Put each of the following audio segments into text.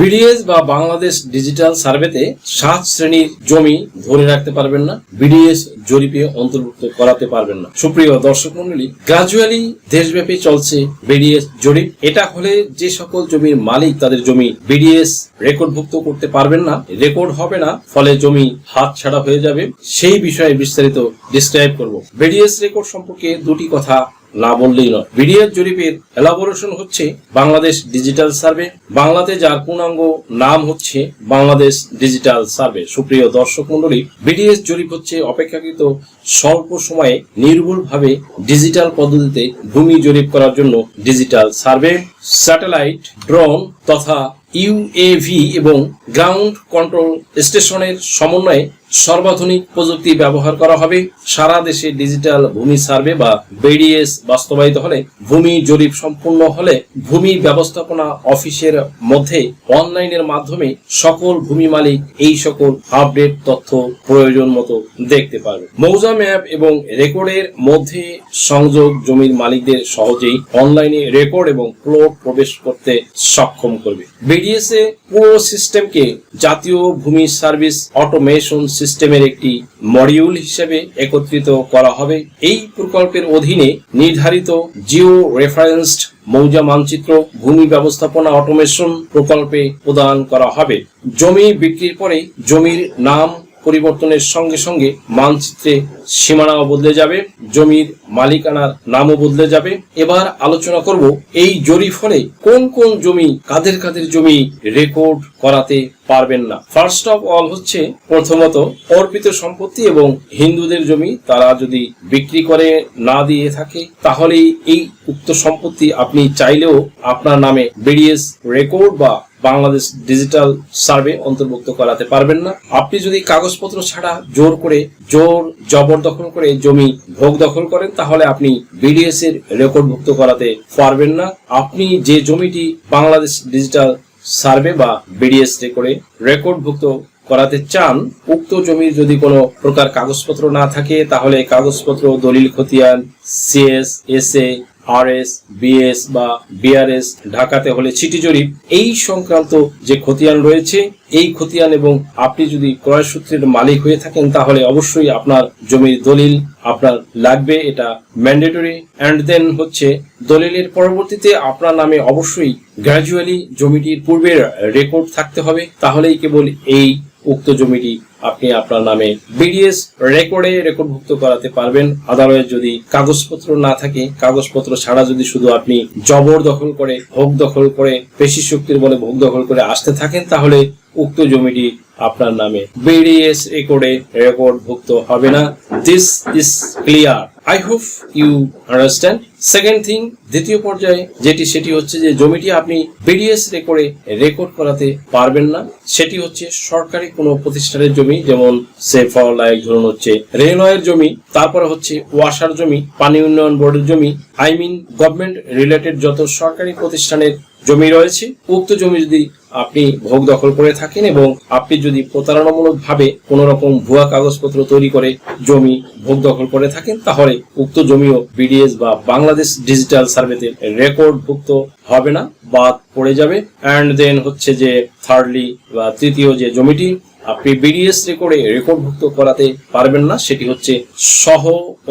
BDS বা Bangladesh digital সার্ভেতে সাত শ্রেণির জমি ধরে রাখতে পারবেন না, বিডিএস জরিপে অন্তর্ভুক্ত করাতে পারবেন না। সুপ্রিয় দর্শক মন্ডলী গ্রাজুয়ালি দেশব্যাপী চলছে বিডিএস জরিপ। এটা হলে যে সকল জমির মালিক তাদের জমি বিডিএস রেকর্ডভুক্ত করতে পারবেন না, রেকর্ড হবে না, ফলে জমি হাত ছাড়া হয়ে যাবে। সেই বিষয়ে বিস্তারিত ডিসক্রাইব করব। বিডিএস রেকর্ড সম্পর্কে দুটি কথা না বললেই নয়। বিডিএস জরিপের এলাবোরেশন হচ্ছে বাংলাদেশ ডিজিটাল সার্ভে বাংলাতে যার পূর্ণাঙ্গ নাম হচ্ছে বাংলাদেশ ডিজিটাল সার্ভে সুপ্রিয় দর্শক মন্ডলী বিডিএস জরিপ হচ্ছে অপেক্ষাকৃত স্বল্প সময়ে নির্ভুলভাবে ডিজিটাল পদ্ধতিতে ভূমি জরিপ করার জন্য ডিজিটাল সার্ভে স্যাটেলাইট ড্রোন তথা ইউএভি এবং গ্রাউন্ড কন্ট্রোল স্টেশনের সমন্বয়ে সর্বাধুনিক প্রযুক্তি ব্যবহার করা হবে। সারা দেশে ডিজিটাল ভূমি সার্ভে বা বিডিএস বাস্তবায়িত হলে ভূমি জরিপ সম্পূর্ণ হলে ভূমি ব্যবস্থাপনা অফিসের মধ্যে অনলাইনের মাধ্যমে সকল ভূমি মালিক এই সকল আপডেট তথ্য প্রয়োজন মতো দেখতে পারবে। মৌজা ম্যাপ এবং রেকর্ডের মধ্যে সংযোগ জমির মালিকদের সহজেই অনলাইনে রেকর্ড এবং প্লট প্রবেশ করতে সক্ষম করবে। বিডিএস এ পুরো সিস্টেমকে জাতীয় ভূমি সার্ভিস অটোমেশন সিস্টেমের একটি মডিউল হিসেবে একত্রিত করা হবে। এই প্রকল্পের অধীনে নির্ধারিত জিও রেফারেন্সড মৌজা মানচিত্র, ভূমি ব্যবস্থাপনা অটোমেশন প্রকল্পে প্রদান করা হবে। জমি বিক্রির পরে জমির নাম পরিবর্তনের সঙ্গে সঙ্গে মানচিত্রে সীমানাও বদলে যাবে, জমির মালিকানার নামও বদলে যাবে। এবার আলোচনা করব এই জরিপ ফলে কোন কোন জমি কাদের কাদের জমি রেকর্ড করাতে পারবেন না। ফার্স্ট অফ অল হচ্ছে প্রথমত অর্পিত সম্পত্তি এবং হিন্দুদের জমি তারা যদি বিক্রি করে না দিয়ে থাকে তাহলে এই উক্ত সম্পত্তি আপনি চাইলেও আপনার নামে বিডিএস রেকর্ড বা বাংলাদেশ ডিজিটাল সার্ভে অন্তর্ভুক্ত করাতে পারবেন না। আপনি যদি কাগজপত্র ছাড়া জোর করে, জোর জবরদখল করে জমি ভোগ দখল করেন, তাহলে আপনি বিডিএস এর রেকর্ডভুক্ত করাতে পারবেন না। আপনি যে জমিটি বাংলাদেশ ডিজিটাল সার্ভে বা বিডিএস রেকর্ডে রেকর্ডভুক্ত করাতে চান, উক্ত জমির যদি কোনো প্রকার কাগজপত্র না থাকে, তাহলে কাগজপত্র, দলিল, খতিয়ান সিএস এসএ আরএস বিএস বা বিআরএস ঢাকাতে হলে চিঠি জরিপ, এই সংক্রান্ত যে খতিয়ান রয়েছে, এই খতিয়ান এবং আপনি যদি ক্রয় সূত্রের মালিক হয়ে থাকেন, তাহলে অবশ্যই আপনার জমির দলিল আপনার লাগবে, এটা ম্যান্ডেটরি অ্যান্ড দেন হচ্ছে দলিলের পরবর্তীতে আপনার নামে অবশ্যই গ্র্যাজুয়ালি জমিটির পূর্বের রেকর্ড থাকতে হবে, তাহলেই কেবল এই উক্ত জমিটি আপনি আপনার নামে বিডিএস রেকর্ডে রেকর্ডভুক্ত করাতে পারবেন। আদালতে যদি কাগজপত্র না থাকে, কাগজপত্র ছাড়া যদি শুধু আপনি জবর দখল করে, ভোগ দখল করে, পেশি শক্তির বলে ভোগ দখল করে আসতে থাকেন, তাহলে উক্ত জমিটি আপনার নামে বিডিএস রেকর্ডে রেকর্ডভুক্ত হবে না। This is clear I hope you understand second thing দ্বিতীয় পর্যায়ে যেটি, সেটি হচ্ছে যে জমিটি আপনি বিডিএস রেকর্ডে রেকর্ড করাতে পারবেন না। সেটি হচ্ছে সরকারি কোনো প্রতিষ্ঠানের জমি, যেমন সে লাইক ধরুন হচ্ছে, রেলওয়ের জমি, তারপরে হচ্ছে ওয়াসার জমি, পানি উন্নয়ন বোর্ডের জমি আই মিন গভর্নমেন্ট রিলেটেড যত সরকারি প্রতিষ্ঠানের জমি রয়েছে, উক্ত জমি যদি আপনি ভোগ দখল করে থাকেন এবং আপনি যদি প্রতারণামূলক ভাবে কোন রকম ভুয়া কাগজপত্র তৈরি করে জমি ভোগ দখল করে থাকেন, তাহলে উক্ত জমিও বিডিএস বা বাংলাদেশ ডিজিটাল সার্ভেতে রেকর্ডভুক্ত হবে না, বাদ পড়ে যাবে। অ্যান্ড দেন হচ্ছে যে থার্ডলি বা তৃতীয় যে জমিটি, আপনি বিডিএস রেকর্ডে রেকর্ডভুক্ত করাতে পারবেন না, সেটি হচ্ছে সহ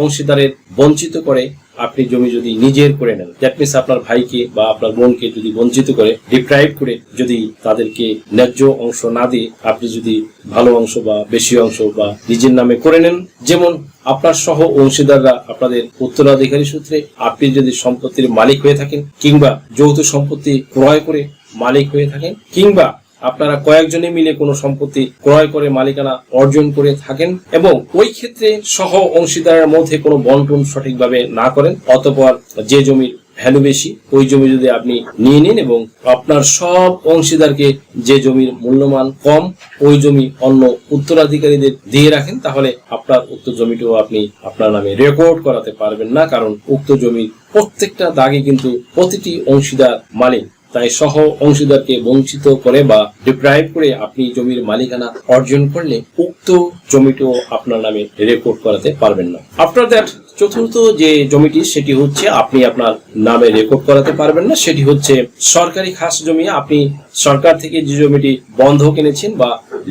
অংশীদারের বঞ্চিত করে আপনি জমি যদি নিজের করে নেন দ্যাট মিনস আপনার ভাইকে বা আপনার বোনকে যদি বঞ্চিত করে ডিপ্রাইভ করে যদি তাদেরকে ন্যায্য অংশ না দিয়ে আপনি যদি ভালো অংশ বা বেশি অংশ বা নিজের নামে করে নেন, যেমন আপনার সহ অংশীদাররা আপনাদের উত্তরাধিকারী সূত্রে আপনি যদি সম্পত্তির মালিক হয়ে থাকেন কিংবা যৌথ সম্পত্তি ক্রয় করে মালিক হয়ে থাকেন, কিংবা আপনারা কয়েকজনে মিলে কোনো সম্পত্তি ক্রয় করে মালিকানা অর্জন করে থাকেন এবং ওই ক্ষেত্রে সহ অংশীদারের মধ্যে কোনো বন্টন সঠিকভাবে না করেন, অতপর যে জমির ভ্যালু বেশি, ওই জমি যদি আপনি নিয়ে নিন এবং আপনার সব অংশীদারকে যে জমির মূল্যমান কম, ওই জমি অন্য উত্তরাধিকারীদের দিয়ে রাখেন, তাহলে আপনার উক্ত জমিটিও আপনি আপনার নামে রেকর্ড করাতে পারবেন না, কারণ উক্ত জমির প্রত্যেকটা দাগে কিন্তু প্রতিটি অংশীদার মালিক। তাই সহ অংশীদারকে বঞ্চিত করে বা ডিপ্রাইভ করে আপনি জমির মালিকানা অর্জন করলে উক্ত জমিটিও আপনার নামে রেকর্ড করাতে পারবেন না। আফটার দ্যাট চতুর্থ যে জমিটি, সেটি হচ্ছে আপনি আপনার নামে রেকর্ড করাতে পারবেন না। সেটি হচ্ছে সরকারি খাস জমি। আপনি সরকার থেকে যে জমিটি বন্ধ এনেছেন বা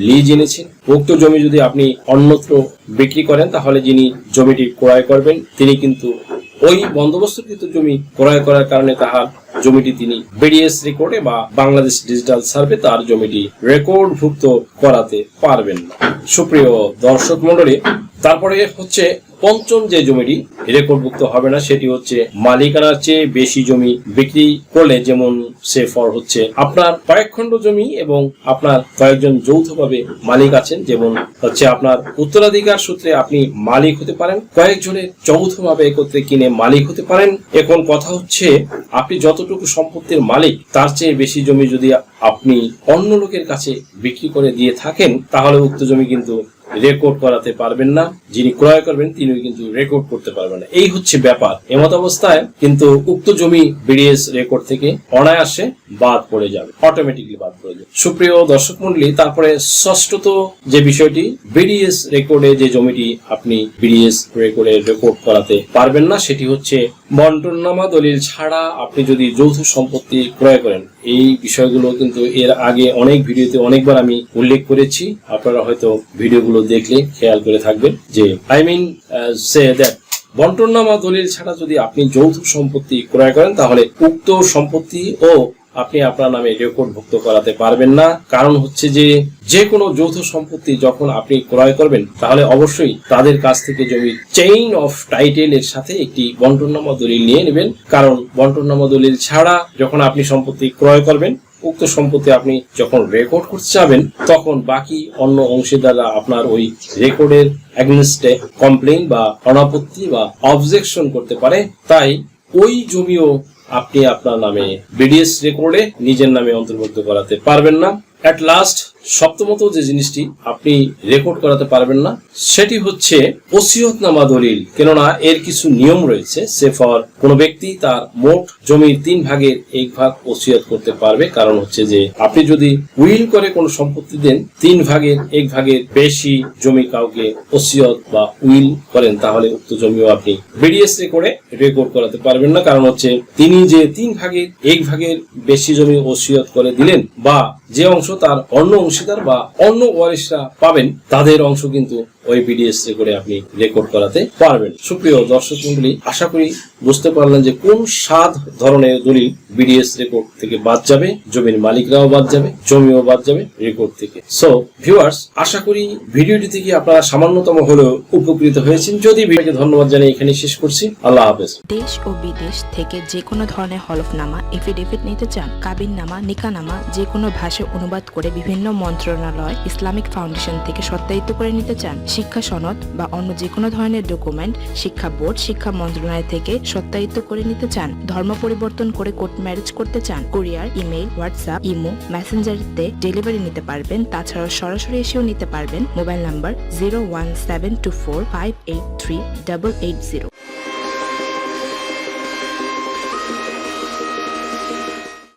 লিজ এনেছেন, উক্ত জমি যদি আপনি অন্যত্র বিক্রি করেন, তাহলে যিনি জমিটি ক্রয় করবেন, তিনি কিন্তু ওই বন্দোবস্তকৃত জমি ক্রয় করার কারণে তাহার জমিটি তিনি বিডিএস রেকর্ডে বা বাংলাদেশ ডিজিটাল সার্ভে তার জমিটি রেকর্ডভুক্ত করাতে পারবেন না। সুপ্রিয় দর্শক মন্ডলী তারপরে হচ্ছে পঞ্চম যে জমিটি রেকর্ডভুক্ত হবে না, সেটি হচ্ছে মালিকানার চেয়ে বেশি জমি বিক্রি করলে যেমন সে ফর হচ্ছে। আপনার কয়েক খণ্ড জমি এবং আপনার কয়েকজন যৌথভাবে মালিক আছেন, যেমন হচ্ছে আপনার উত্তরাধিকার সূত্রে আপনি মালিক হতে পারেন কয়েকজনের যৌথভাবে একত্রে কিনে মালিক হতে পারেন। এখন কথা হচ্ছে, আপনি যতটুকু সম্পত্তির মালিক, তার চেয়ে বেশি জমি যদি আপনি অন্য লোকের কাছে বিক্রি করে দিয়ে থাকেন, তাহলে উক্ত জমি কিন্তু রেকর্ড করাতে পারবেন না। যিনি ক্রয় করবেন তিনি কিন্তু রেকর্ড করতে পারবেন না। এই হচ্ছে ব্যাপার। এমত অবস্থায় কিন্তু উক্ত জমি বিডিএস রেকর্ড থেকে অনায়াসে বাদ পড়ে যাবে। অটোমেটিকলি বাদ পড়ে যাবে। সুপ্রিয় দর্শক মন্ডলী তারপরে ষষ্ঠত যে বিষয়টি বিডিএস রেকর্ডে যে জমিটি আপনি বিডিএস রেকর্ডে রেকর্ড করাতে পারবেন না, সেটি হচ্ছে বন্টননামা দলিল ছাড়া আপনি যদি যৌথ সম্পত্তি ক্রয় করেন, এই বিষয়গুলো কিন্তু এর আগে অনেক ভিডিওতে অনেকবার আমি উল্লেখ করেছি। আপনারা হয়তো ভিডিওগুলো দেখলে খেয়াল করে থাকবেন যে আই মিন সে দ্যাট দলিল ছাড়া যদি আপনি যৌথ সম্পত্তি ক্রয় করেন, তাহলে উক্ত সম্পত্তি ও আপনি আপনার নামে রেকর্ডভুক্ত করাতে পারবেন না। কারণ হচ্ছে যে যে কোনো যৌথ সম্পত্তি যখন আপনি ক্রয় করবেন, তাহলে অবশ্যই তাদের কাছ থেকে জমি চেইন অফ টাইটেল এর সাথে একটি বন্টননামা দলিল নিয়ে নেবেন। কারণ বন্টননামা দলিল ছাড়া যখন আপনি সম্পত্তি ক্রয় করবেন উক্ত সম্পত্তি আপনি যখন রেকর্ড করতে যাবেন, তখন বাকি অন্য অংশীদাররা আপনার ওই রেকর্ডের অ্যাগনেস্টে কমপ্লেন বা অনাপত্তি বা অবজেকশন করতে পারে। তাই ওই জমিও আপনি আপনার নামে বিডিএস রেকর্ডে নিজের নামে অন্তর্ভুক্ত করাতে পারবেন না। অ্যাট লাস্ট সপ্তমত যে জিনিসটি আপনি রেকর্ড করাতে পারবেন না, সেটি হচ্ছে ওসিয়তনামা দলিল। কেননা এর কিছু নিয়ম রয়েছে, সে ফর কোন ব্যক্তি তার মোট জমির তিন ভাগের এক ভাগ ওসিয়ত করতে পারবে। কারণ হচ্ছে যে, আপনি যদি উইল করে কোনো সম্পত্তি দেন, তিন ভাগের এক ভাগের বেশি জমি কাউকে ওসিয়ত বা উইল করেন, তাহলে উক্ত জমিও আপনি বিডিএস রেকর্ডে রেকর্ড করাতে পারবেন না। কারণ হচ্ছে, তিনি যে তিন ভাগের এক ভাগের বেশি জমি ওসিয়ত করে দিলেন, বা যে অংশ তার অন্য অংশীদার বা অন্য ওয়ারিশরা পাবেন, তাদের অংশ কিন্তু ওই বিডিএস করে আপনি রেকর্ড করাতে পারবেন। সুপ্রিয় দর্শক মন্ডলী আশা করি বুঝতে পারলেন যে কোন সাত ধরনের দলিল বিডিএস রেকর্ড থেকে বাদ যাবে, জমির মালিকরাও বাদ যাবে, জমিও বাদ যাবে রেকর্ড থেকে। সো ভিউয়ার্স আশা করি ভিডিওটি থেকে আপনারা সামান্যতম হলেও উপকৃত হয়েছেন। যদি ভিডিওকে ধন্যবাদ জানিয়ে এখানে শেষ করছি, আল্লাহ হাফেজ। দেশ ও বিদেশ থেকে যে কোনো ধরনের হলফনামা এফিডেভিট নিতে চান কাবিন কাবিননামা, নিকানামা, যে কোনো ভাষায় অনুবাদ করে বিভিন্ন মন্ত্রণালয় ইসলামিক ফাউন্ডেশন থেকে সত্যায়িত করে নিতে চান। শিক্ষা সনদ বা অন্য যে কোনো ধরনের ডকুমেন্ট শিক্ষা বোর্ড, শিক্ষা মন্ত্রণালয় থেকে সত্যায়িত করে নিতে চান। ধর্ম পরিবর্তন করে কোর্ট ম্যারেজ করতে চান। কুরিয়ার, ইমেইল, হোয়াটসঅ্যাপ, ইমো মেসেঞ্জারিতে ডেলিভারি নিতে পারবেন। তাছাড়াও সরাসরি এসেও নিতে পারবেন। Mobile number zero one seven two four five eight three double eight zero.